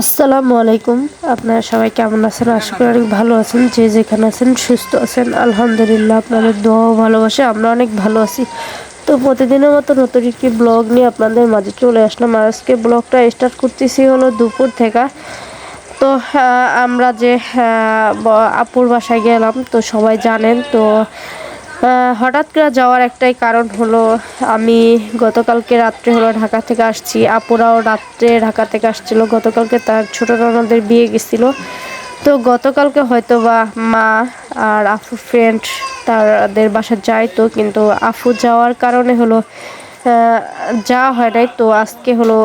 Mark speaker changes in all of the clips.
Speaker 1: আসসালামু আলাইকুম। আপনারা সবাই কেমন আছেন? আশা করি অনেক ভালো আছেন। যে যেখানে আছেন, সুস্থ আছেন। আলহামদুলিল্লাহ, আপনাদের দোয়া ও ভালোবাসে আমরা অনেক ভালো আছি। তো প্রতিদিনের মতো নতুন একটি ব্লগ নিয়ে আপনাদের মাঝে চলে আসলাম। আর আজকে ব্লগটা স্টার্ট করতেছি হলো দুপুর থেকে। তো আমরা যে আপুর বাসায় গেলাম, তো সবাই জানেন, তো হঠাৎ করে যাওয়ার একটাই কারণ হলো, আমি গতকালকে রাত্রে হলো ঢাকা থেকে আসছি। আপুরাও রাত্রে ঢাকা থেকে আসছিল। গতকালকে তার ছোটো ননদের বিয়ে গেছিল। তো গতকালকে হয়তো বা মা আর আফু ফ্রেন্ড তাদের বাসা যায় তো, কিন্তু আফু যাওয়ার কারণে হলো যাওয়া হয় নাই। তো আজকে হলো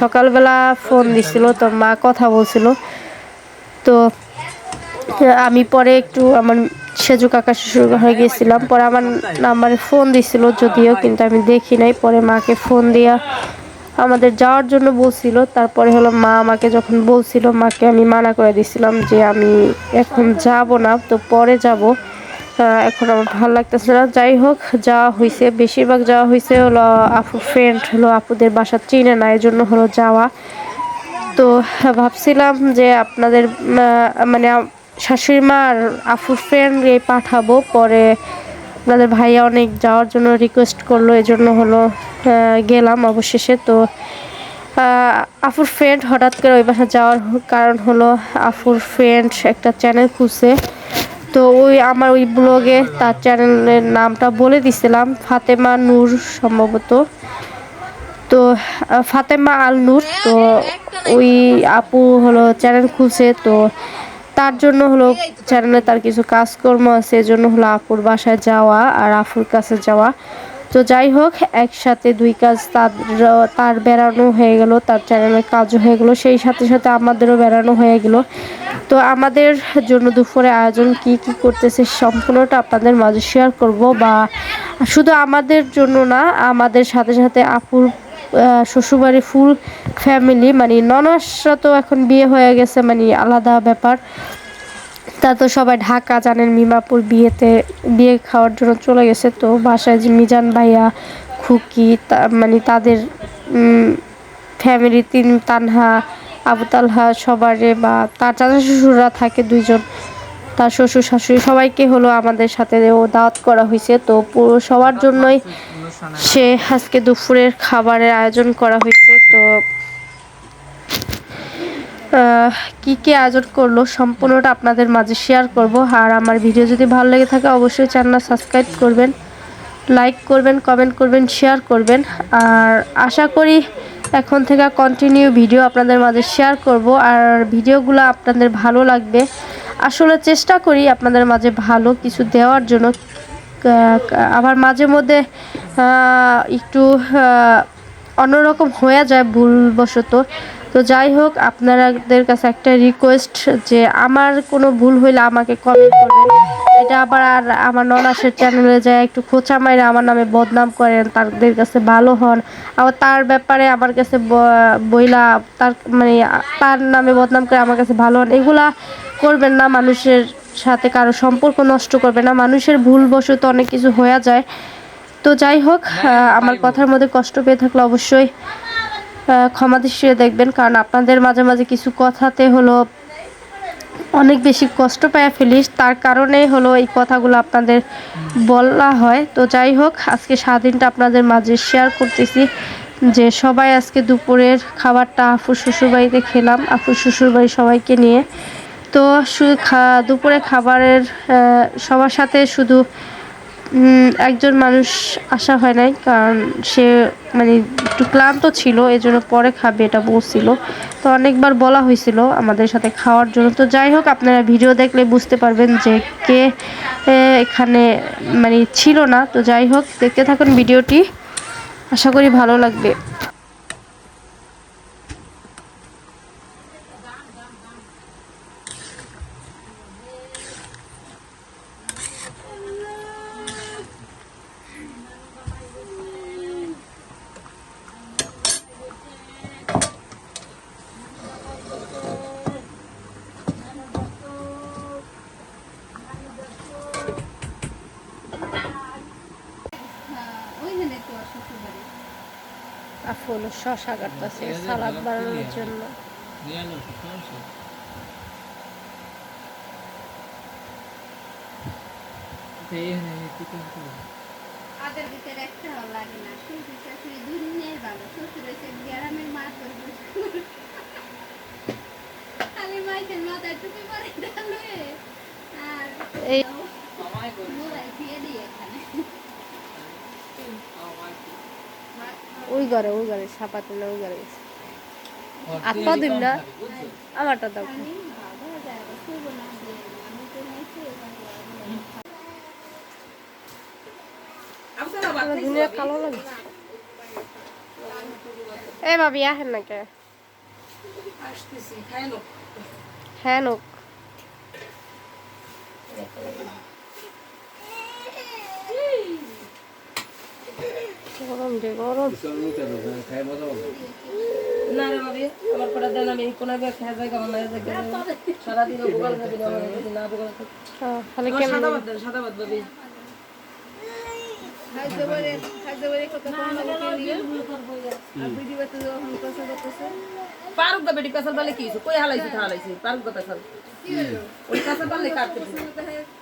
Speaker 1: সকালবেলা ফোন দিছিল, তো মা কথা বলছিল। তো আমি পরে একটু আমার সেজু কাকা শ্বশুর হয়ে গেছিলাম। পরে আমার নাম্বারে ফোন দিছিল, যদিও কিন্তু আমি দেখি নাই। পরে মাকে ফোন দিয়া আমাদের যাওয়ার জন্য বলছিল। তারপরে হলো মা আমাকে যখন বলছিল, মাকে আমি মানা করে দিছিলাম যে আমি এখন যাব না, তো পরে যাব। এখন আমার ভালো লাগতেছে না। যাই হোক, যাওয়া হয়েছে বেশিরভাগ যাওয়া হয়েছে হলো আপু ফ্রেন্ড হলো আপুদের বাসা চিনে না এই জন্য হলো যাওয়া। তো ভাবছিলাম যে আপনাদের মানে শাশুড়ি মা আর আফুর ফ্রেন্ডকে পাঠাবো। পরে আপনাদের ভাইয়া অনেক যাওয়ার জন্য রিকোয়েস্ট করল এই জন্য হলো গেলাম অবশেষে। তো আফুর ফ্রেন্ড হঠাৎ করে ওই বাসা যাওয়ার কারণ হলো আফুর ফ্রেন্ড একটা চ্যানেল খুঁজছে তো ওই আমার ওই ব্লগে তার চ্যানেলের নামটা বলে দিছিলাম, ফাতেমা নূর সম্ভবত। তো ফাতেমা আল নূর তো ওই আপু হলো চ্যানেল খুলছে, তো তার জন্য হলো চ্যানেলে তার কিছু কাজকর্ম আছে, এজন্য হলো আপুর বাসায় যাওয়া আর আফুর কাছে যাওয়া। তো যাই হোক, একসাথে দুই কাজ তার তার বেড়ানো হয়ে গেল, তার চ্যানেলের কাজও হয়ে গেল, সেই সাথে সাথে আমাদেরও বেড়ানো হয়ে গেল। তো আমাদের জন্য দুপুরে আয়োজন কি কি করতেছে সম্পূর্ণটা আপনাদের মাঝে শেয়ার করব বা শুধু আমাদের জন্য না, আমাদের সাথে সাথে আপুর শ্বশুরবাড়ি ফুল ফ্যামিলি মানে ননসরা তো এখন বিয়ে হয়ে গেছে মানে আলাদা ব্যাপার। তা তো সবাই ঢাকা জানেন, মিমাপুর বিয়েতে বিয়ে খাওয়ার জন্য চলে গেছে। তো বাসায় যে মিজান ভাইয়া, খুকি মানে তাদের ফ্যামিলি তিন তানহা, আবু তালহা সবারে বা তার চাচা শ্বশুররা থাকে দুইজন, তার শ্বশুর শাশুড়ি সবাইকে হলো আমাদের সাথে ও দাওয়াত করা হয়েছে। তো সবার জন্যই সে আজকে দুপুরের খাবারের আয়োজন করা হয়েছে, তো কি কি আয়োজন করল সম্পূর্ণটা আপনাদের মাঝে শেয়ার করব। আর আমার ভিডিও যদি ভালো লেগে থাকে, অবশ্যই চ্যানেল সাবস্ক্রাইব করবেন লাইক করবেন কমেন্ট করবেন শেয়ার করবেন। আর আশা করি এখন থেকে কন্টিনিউ ভিডিও আপনাদের মাঝে শেয়ার করব। আর ভিডিওগুলো আপনাদের ভালো লাগবে। আসলে চেষ্টা করি আপনাদের মাঝে ভালো কিছু দেওয়ার জন্য। আবার মাঝে মধ্যে একটু অন্যরকম হয়ে যায় ভুলবশত। তো যাই হোক, আপনাদের কাছে একটা রিকোয়েস্ট যে আমার কোনো ভুল হইলে আমাকে কমেন্ট করবেন। এটা আবার আর আমার ননাসের চ্যানেলে যায়, একটু খোঁচা মাইরে আমার নামে বদনাম করেন, তাদের কাছে ভালো হন। আবার তার ব্যাপারে আমার কাছে বইলা তার মানে তার নামে বদনাম করে আমার কাছে ভালো হন। এগুলা করবেন না মানুষের সাথে কারও সম্পর্ক নষ্ট করবে না। মানুষের ভুলবশত অনেক কিছু হয়ে যায়। তো যাই হোক আমার কথার মধ্যে কষ্ট পেয়ে থাকলে অবশ্যই ক্ষমা দৃষ্টিতে দেখবেন। কারণ আপনাদের মাঝে মাঝে কিছু কথাতে হলো অনেক বেশি কষ্ট পেয়ে ফেলিস তার কারণে হলো এই কথাগুলো আপনাদের বলা হয়। তো যাই হোক আজকে স্বাধীনটা আপনাদের মাঝে শেয়ার করতেছি যে সবাই আজকে দুপুরের খাবারটা আফুর শ্বশুরবাড়িতে খেলাম। আফুর শ্বশুরবাড়ি সবাইকে নিয়ে। তো দুপুরে খাবারের সবার সাথে শুধু একজন মানুষ আসা হয় নাই, কারণ সে মানে একটু ক্লান্ত ছিল এই জন্য পরে খাবে এটা বলছিল। তো অনেকবার বলা হয়েছিল আমাদের সাথে খাওয়ার জন্য। তো যাই হোক, আপনারা ভিডিও দেখলে বুঝতে পারবেন যে কে এখানে মানে ছিল না। তো যাই হোক, দেখতে থাকুন ভিডিওটি। আশা করি ভালো লাগবে। আফু হলো শশা কাটতেছে সালাদ বানানোর জন্য।
Speaker 2: নিয়ে নাও সমস্যা তো এই কি করতে
Speaker 3: ওদের ভিতরে একটা লাগে না শ্বশুর শাশুড়ি দুনিয়ায় ভালো শ্বশুর হয়েছে গ্রামের মা খালি মাইসের মাথায় টুপি পরে ডালে। আর মোবাইল দিয়ে দিই এখানে।
Speaker 1: ওই ঘরে ওই ঘরে সাপাতে না ওই ঘরে গেছে। আর পা দিন না? আমারটা দাও। দুনিয়া কালো লাগে। এ আহেন না কে? হ্যাঁ নোক গরম গরম।
Speaker 4: না রে ভাবি আমার কটা দেন আমি কোন আগে খেয়ে যাই কেমন লাগে সারাদিন ভোগাল খাবি না না ভোগাল
Speaker 1: তাহলে
Speaker 4: আমার সাদা ভাত সাদা ভাত ভাবি। পারুক দা বেটি পেছাল পালে কি হইছে? কই হালাইছি হালাইছি? পারুক দা পেছাল ওই পেছাল পালে কাটতে তোর খাগবা খাওয়াইতে থাকব আবার যখন দেখব যখন দেখব পিছা তো বাইরে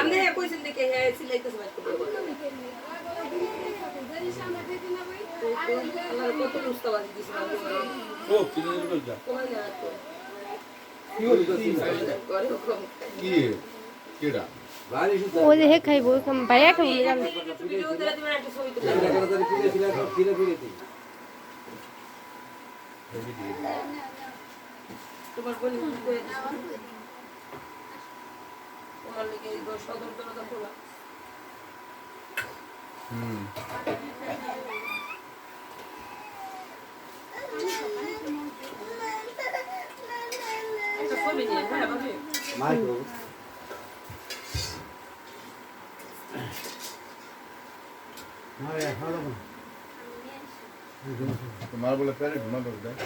Speaker 4: আমি কইছেন দেখে হ্যাঁ সিলাইতেছে বাইরে আমার কত রুস্তাবাজি দিছে না
Speaker 1: ওই যে হে খাইবো ভাইয়া খাইবো
Speaker 4: তোমার কই তোমার লেগে সদর দরজা খোলা একটা ভাবি
Speaker 5: তোমার বলে প্যারে ঘুমা করে দেয়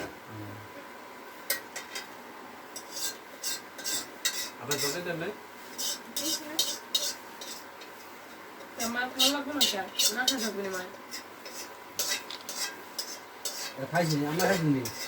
Speaker 4: আমার ভালো লাগবে না কেন? না খেয়ে থাকবে না
Speaker 2: খাইছি আমরা খাইছি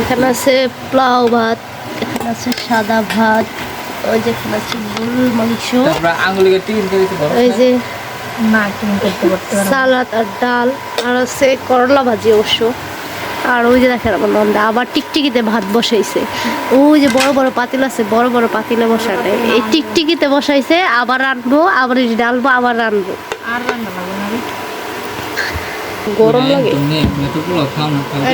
Speaker 1: এখানে আছে পোলাও ভাত এখানে আছে সাদা ভাত ওই যে আছে গরুর মাংস ওই যে সালাদ আর ডাল আর আছে করলা ভাজি অবশ্য। আর ওই যে দেখেন আমার নন্দা আবার টিকটিকিতে ভাত বসাইছে। ওই যে বড় বড় পাতিল আছে বড় বড় পাতিলে বসানো এই টিকটিকিতে বসাইছে আবার রানবো আবার এই যে ডালবো আবার রানবো
Speaker 4: আর রান্না
Speaker 1: গরম লাগে?
Speaker 2: তো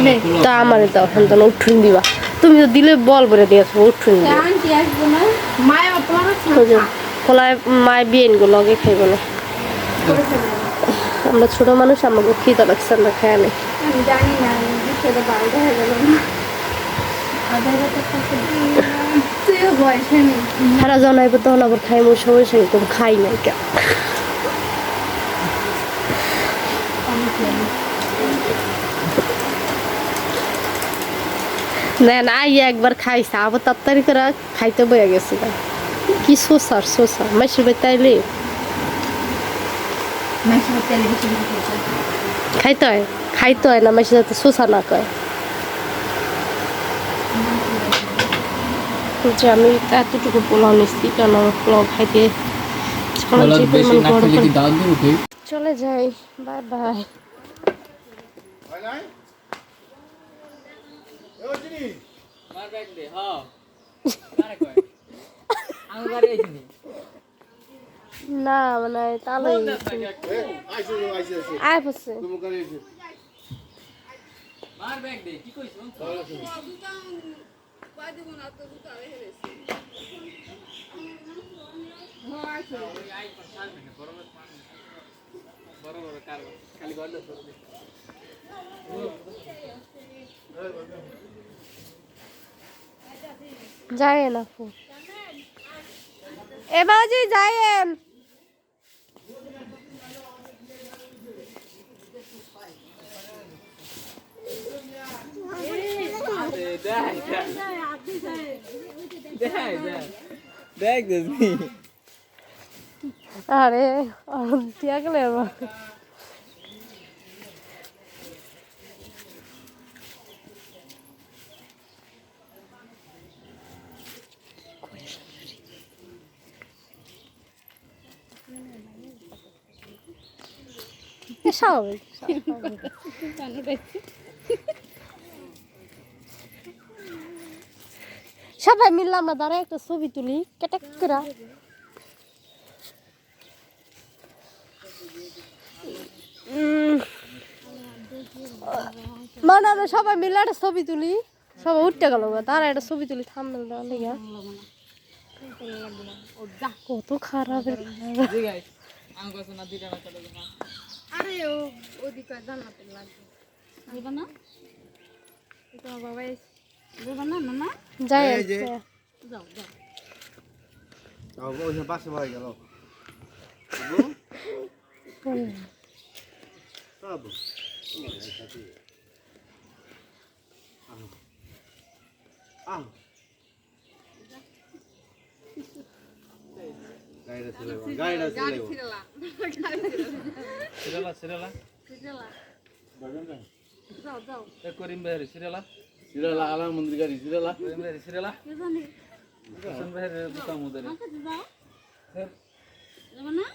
Speaker 2: না
Speaker 1: তা আমার দাও তো উঠুন দিবা। তুমি তো দিলে বল করে দিয়েছ উঠুন দিবা
Speaker 3: আন্টি আসব না? মায়া তোমার
Speaker 1: ওই যে খোলায় মায় বিয়েন গো লগে খাইব না আমরা ছোট মানুষ আমাকে খিদা লাগছে আমরা খাই নাই।
Speaker 3: জানি না হয়ে নেই
Speaker 1: সারা জানাইব তখন আবার খাইমো সবাই সঙ্গে খাই নাই কে না না আইয়া একবার খাইছে আবার তাড়াতাড়ি করে খাইতে বয়ে গেছে কি সোসার সোসা মাসির বাড়ি তাইলে খাইতে হয়। খাইতে হয়? না মাসির যাতে সোসা না কয়? যে আমি এতটুকু পোলাও নিচ্ছি কারণ আমার পোলাও খাইতে চলে যাই বাই বাই
Speaker 5: হয় নাই? এ অজিনি,
Speaker 2: মার ব্যাগ দে হ্যাঁ কারে কয় আমি গাড়ি আইছিনি
Speaker 1: না মানে
Speaker 5: আইসো।
Speaker 1: আয় পড়ছে?
Speaker 2: মার ব্যাগ দে কি কইছ? বড় বড় কার খালি গড়লে সরবে
Speaker 1: যায়েন আপু এ বাজি যায়েন আরে দিয়া গেলে সবাই মিললাম না দাঁড়ায় একটা ছবি তুলি কেটেক করে মানে সবাই মিলে একটা ছবি তুলি। সবাই উঠতে গেল তারা একটা ছবি তুলি দেওয়ার লেগে। কত খারাপ
Speaker 3: আরে ও ওদিকে জানাতে লাগবে দেবা না তোমার বাবা দেবা না না
Speaker 1: যাই।
Speaker 3: যাও যাও
Speaker 5: ওই পাশে ভাই গেল। বাবু। আহ। গাড়িটা ছেলে
Speaker 2: সিরালা সিরালা এ করিম বেহরি সিরালা
Speaker 5: সিরালা আলাম মন্দির গাড়ি সিরালা
Speaker 2: করিম বেহরি সিরালা হোসেন
Speaker 3: কাছে যাও
Speaker 2: ফের
Speaker 3: যাবে না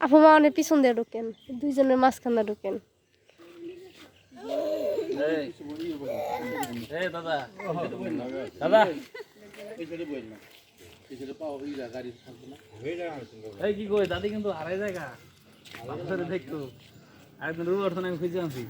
Speaker 1: আপু মা অনেক পিছন দিয়ে ঢুকেন দুইজনের মাঝখানে ঢুকেন
Speaker 2: দাদা দাদা
Speaker 5: এই
Speaker 2: কি কই দাদি কিন্তু হারাই জায়গা দেখতো। রুল অর্থ আমি খুঁজে আনছি।